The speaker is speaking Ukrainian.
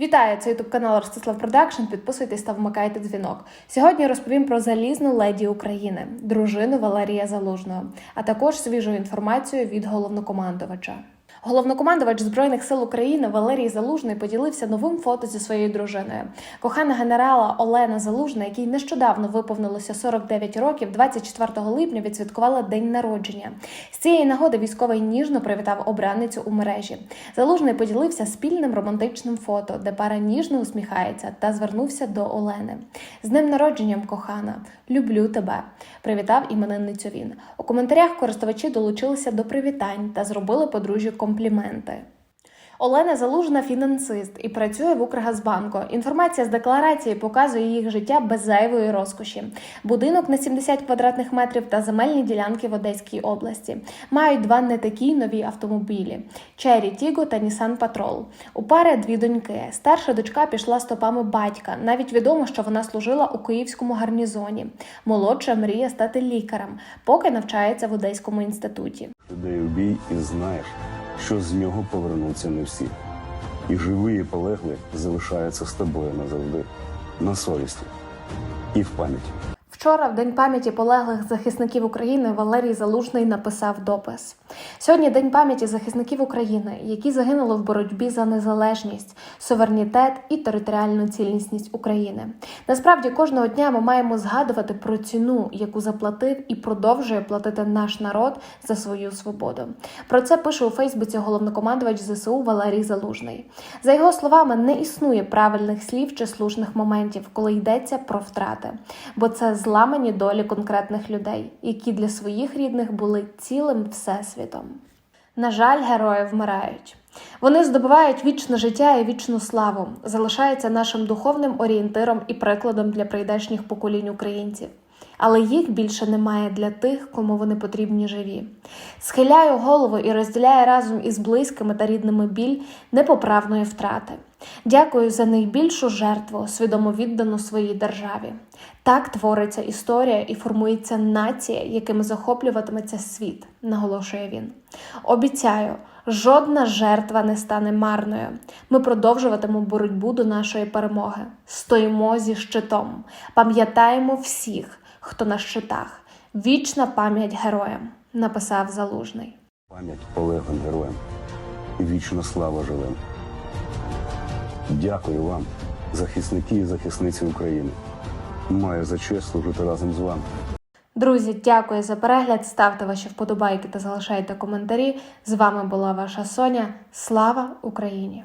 Вітаю, це ютуб канал Ростислав Продакшн. Підписуйтесь та вмикайте дзвінок. Сьогодні розповім про залізну леді України, дружину Валерія Залужного, а також свіжу інформацію від головнокомандувача. Головнокомандувач збройних сил України Валерій Залужний поділився новим фото зі своєю дружиною. Кохана генерала Олена Залужна, якій нещодавно виповнилося 49 років, 24 липня відсвяткувала день народження. З цієї нагоди військовий ніжно привітав обраницю у мережі. Залужний поділився спільним романтичним фото, де пара ніжно усміхається та звернувся до Олени. З днем народженням, кохана, люблю тебе. Привітав іменинницю він. У коментарях користувачі долучилися до привітань та зробили подружжю компліменти. Олена Залужна фінансист і працює в Укргазбанку. Інформація з декларації показує їх життя без зайвої розкоші. Будинок на 70 квадратних метрів та земельні ділянки в Одеській області. Мають два не такі нові автомобілі: Cherry Tiggo та Nissan Patrol. У пари дві доньки. Старша дочка пішла стопами батька. Навіть відомо, що вона служила у київському гарнізоні. Молодша мріє стати лікарем, поки навчається в Одеському інституті. Іди в бій і знаєш, що з нього повернуться не всі. І живі, і полегли залишаються з тобою назавжди, на совісті і в пам'яті. Вчора, в день пам'яті полеглих захисників України, Валерій Залужний написав допис. Сьогодні день пам'яті захисників України, які загинули в боротьбі за незалежність, суверенітет і територіальну цілісність України. Насправді, кожного дня ми маємо згадувати про ціну, яку заплатив і продовжує платити наш народ за свою свободу. Про це пише у Фейсбуці головнокомандувач ЗСУ Валерій Залужний. За його словами, не існує правильних слів чи слушних моментів, коли йдеться про втрати, бо це зламані долі конкретних людей, які для своїх рідних були цілим всесвітом. На жаль, герої вмирають. Вони здобувають вічне життя і вічну славу, залишаються нашим духовним орієнтиром і прикладом для прийдешніх поколінь українців. Але їх більше немає для тих, кому вони потрібні живі. Схиляю голову і розділяю разом із близькими та рідними біль непоправної втрати. Дякую за найбільшу жертву, свідомо віддану своїй державі. Так твориться історія і формується нація, якими захоплюватиметься світ, наголошує він. Обіцяю, жодна жертва не стане марною. Ми продовжуватимемо боротьбу до нашої перемоги. Стоїмо зі щитом, пам'ятаємо всіх, хто на щитах. Вічна пам'ять героям, написав Залужний. Пам'ять полеглим героям і вічна слава живим. Дякую вам, захисники і захисниці України. Маю за честь служити разом з вами. Друзі, дякую за перегляд. Ставте ваші вподобайки та залишайте коментарі. З вами була ваша Соня. Слава Україні!